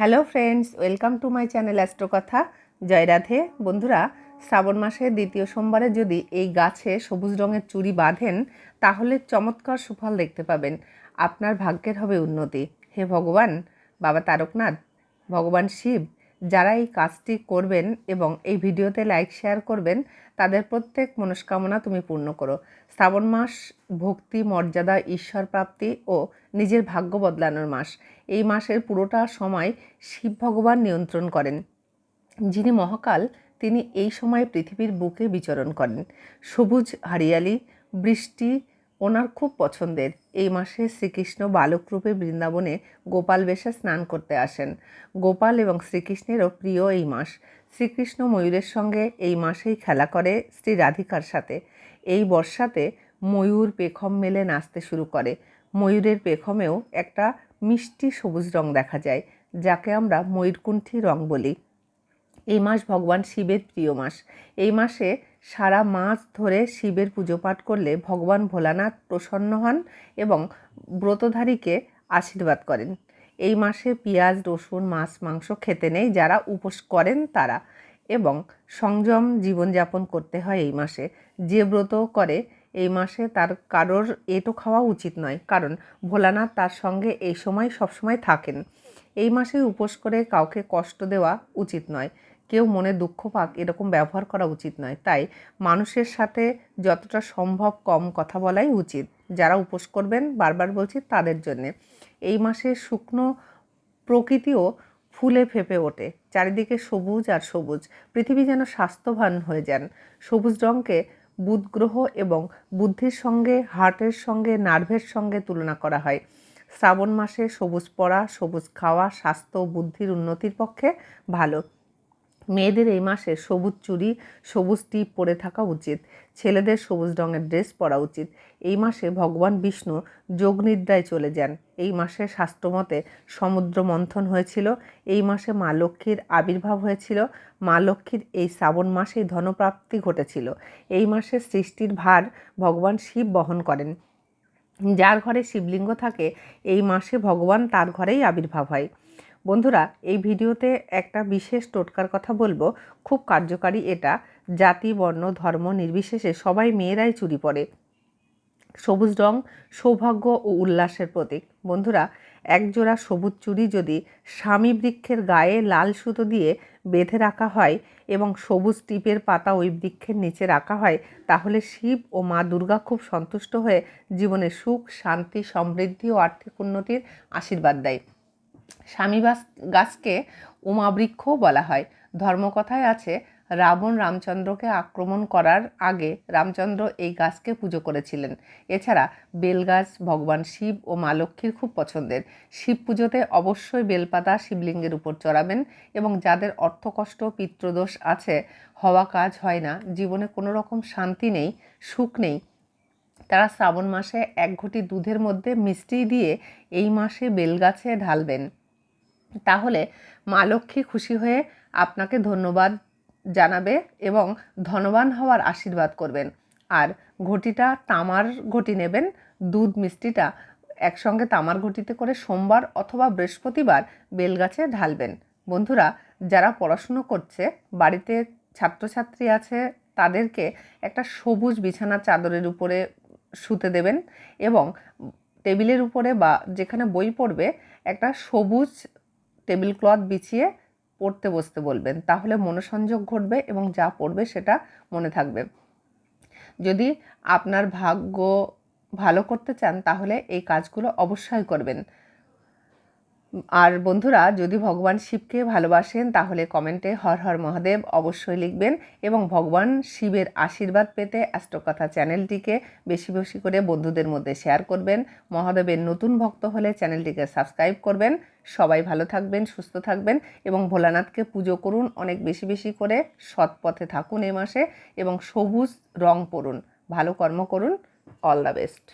Hello friends, welcome to my channel Astrokatha. জয় রাধে। বন্ধুরা, শ্রাবণ মাসের দ্বিতীয় সোমবারে যদি এই গাছে সবুজ রঙের চুড়ি বাঁধেন, তাহলে চমৎকার সুফল দেখতে পাবেন। আপনার ভাগ্যের হবে উন্নতি। হে ভগবান, বাবা তারকনাথ, ভগবান শিব যারা এই কাজটি করবেন এবং এই ভিডিওতে লাইক, শেয়ার করবেন, তাদের প্রত্যেক মনস্কামনা তুমি পূর্ণ করো। শ্রাবণ মাস ভক্তি, মর্যাদা, ঈশ্বর প্রাপ্তি ও নিজের ভাগ্য বদলানোর মাস। এই মাসের পুরোটা সময় শিব ভগবান নিয়ন্ত্রণ করেন। যিনি মহাকাল, তিনি এই সময় পৃথিবীর বুকে বিচরণ করেন। সবুজ, হারিয়ালি, বৃষ্টি ওনার খুব পছন্দের। এই মাসে শ্রীকৃষ্ণ বালক রূপে বৃন্দাবনে গোপাল বেশে স্নান করতে আসেন। গোপাল এবং শ্রীকৃষ্ণেরও প্রিয় এই মাস। শ্রীকৃষ্ণ ময়ূরের সঙ্গে এই মাসেই খেলা করে শ্রী রাধিকার সাথে। এই বর্ষাতে ময়ূর পেখম মেলে নাচতে শুরু করে। ময়ূরের পেখমেও একটা মিষ্টি সবুজ রং দেখা যায়, যাকে আমরা ময়ূরকুণ্ঠী রং বলি। এই মাস ভগবান শিবের প্রিয় মাস। এই মাসে সারা মাস ধরে শিবের পুজো পাঠ করলে ভগবান ভোলানাথ প্রসন্ন হন এবং ব্রতধারীকে আশীর্বাদ করেন। এই মাসে পেঁয়াজ, রসুন, মাছ, মাংস খেতে নেই, যারা উপোস করেন তারা। এবং সংযম জীবনযাপন করতে হয় এই মাসে। যে ব্রত করে এই মাসে তার কারোর এটো খাওয়া উচিত নয়, কারণ ভোলানাথ তার সঙ্গে এই সময় সবসময় থাকেন। এই মাসে উপোস করে কাউকে কষ্ট দেওয়া উচিত নয়। কেউ মনে দুঃখ পাক এরকম ব্যবহার করা উচিত নয়। তাই মানুষের সাথে যতটা সম্ভব কম কথা বলাই উচিত। যারা উপোস করবেন, বারবার বলছি, তাদের জন্যে। এই মাসে শুকনো প্রকৃতিও ফুলে ফেপে ওঠে। চারিদিকে সবুজ আর সবুজ। পৃথিবী যেন স্বাস্থ্যবান হয়ে যান। সবুজ রঙকে বুধ গ্রহ এবং বুদ্ধির সঙ্গে, হার্টের সঙ্গে, নার্ভের সঙ্গে তুলনা করা হয়। শ্রাবণ মাসে সবুজ পড়া, সবুজ খাওয়া, স্বাস্থ্য বুদ্ধির উন্নতির পক্ষে ভালো। মেয়েদের এই মাসে সবুজ চুড়ি, সবুজ টিপ পরে থাকা উচিত। ছেলেদের সবুজ রঙের ড্রেস পরা উচিত। এই মাসে ভগবান বিষ্ণু যোগনিদ্রায় চলে যান। এই মাসে শাস্ত্রমতে সমুদ্র মন্থন হয়েছিল। এই মাসে মা লক্ষ্মীর আবির্ভাব হয়েছিল। মা লক্ষ্মীর এই শ্রাবণ মাসেই ধনপ্রাপ্তি ঘটেছিল। এই মাসে সৃষ্টির ভার ভগবান শিব বহন করেন। যার ঘরে শিবলিঙ্গ থাকে, এই মাসে ভগবান তার ঘরেই আবির্ভাব হয়। বন্ধুরা, এই ভিডিওতে একটা বিশেষ টোটকার কথা বলব। খুব কার্যকারী এটা। জাতি, বর্ণ, ধর্ম নির্বিশেষে সবাই মেয়েরাই চুরি পরে সবুজ রং, সৌভাগ্য ও উল্লাসের প্রতীক। বন্ধুরা, একজোড়া সবুজ চুড়ি যদি স্বামী বৃক্ষের গায়ে লাল সুতো দিয়ে বেঁধে রাখা হয় এবং সবুজ টিপের পাতা ওই বৃক্ষের নিচে রাখা হয়, তাহলে শিব ও মা দুর্গা খুব সন্তুষ্ট হয়ে জীবনে সুখ, শান্তি, সমৃদ্ধি ও আর্থিক উন্নতির আশীর্বাদ দেয়। স্বামী গাছকে উমাবৃক্ষও বলা হয়। ধর্মকথায় আছে, রাবণ রামচন্দ্রকে আক্রমণ করার আগে রামচন্দ্র এই গাছকে পুজো করেছিলেন। এছাড়া বেলগাছ, ভগবান শিব ও মা লক্ষ্মীর খুব পছন্দের। শিব পুজোতে অবশ্যই বেলপাতা শিবলিঙ্গের উপর চড়াবেন এবং যাদের অর্থকষ্ট পিত্রদোষ আছে, হওয়া কাজ হয় না, জীবনে কোনো রকম শান্তি নেই, সুখ নেই, তারা শ্রাবণ মাসে এক ঘটি দুধের মধ্যে মিষ্টি দিয়ে এই মাসে বেলগাছে ঢালবেন। তাহলে মা লক্ষ্মী খুশি হয়ে আপনাকে ধন্যবাদ জানাবে এবং ধনবান হওয়ার আশীর্বাদ করবেন। আর ঘটিটা তামার ঘটি নেবেন। দুধ মিষ্টিটা একসঙ্গে তামার ঘটিতে করে সোমবার অথবা বৃহস্পতিবার বেলগাছে ঢালবেন। বন্ধুরা, যারা পড়াশুনো করছে, বাড়িতে ছাত্রছাত্রী আছে, তাদেরকে একটা সবুজ বিছানা চাদরের উপরে শুতে দেবেন এবং টেবিলের উপরে বা যেখানে বই পড়বে, একটা সবুজ টেবিল ক্লথ বিছিয়ে পড়তে বসতে বলবেন। তাহলে মনোসংযোগ ঘটবে এবং যা পড়বে সেটা মনে থাকবে। যদি আপনার ভাগ্য ভালো করতে চান, তাহলে এই কাজগুলো অবশ্যই করবেন। আর বন্ধুরা, যদি ভগবান শিবকে ভালোবাসেন, তাহলে কমেন্টে হর হর মহাদেব অবশ্যই লিখবেন এবং ভগবান শিবের আশীর্বাদ পেতে অ্যাস্ট্রোকথা চ্যানেলটিকে বেশি বেশি করে বন্ধুদের মধ্যে শেয়ার করবেন। মহাদেবের নতুন ভক্ত হলে চ্যানেলটিকে সাবস্ক্রাইব করবেন। সবাই ভালো থাকবেন, সুস্থ থাকবেন এবং ভোলানাথকে পুজো করুন অনেক বেশি বেশি করে। সৎ পথে থাকুন এ মাসে এবং সবুজ রং পরুন। ভালো কর্ম করুন। All the best.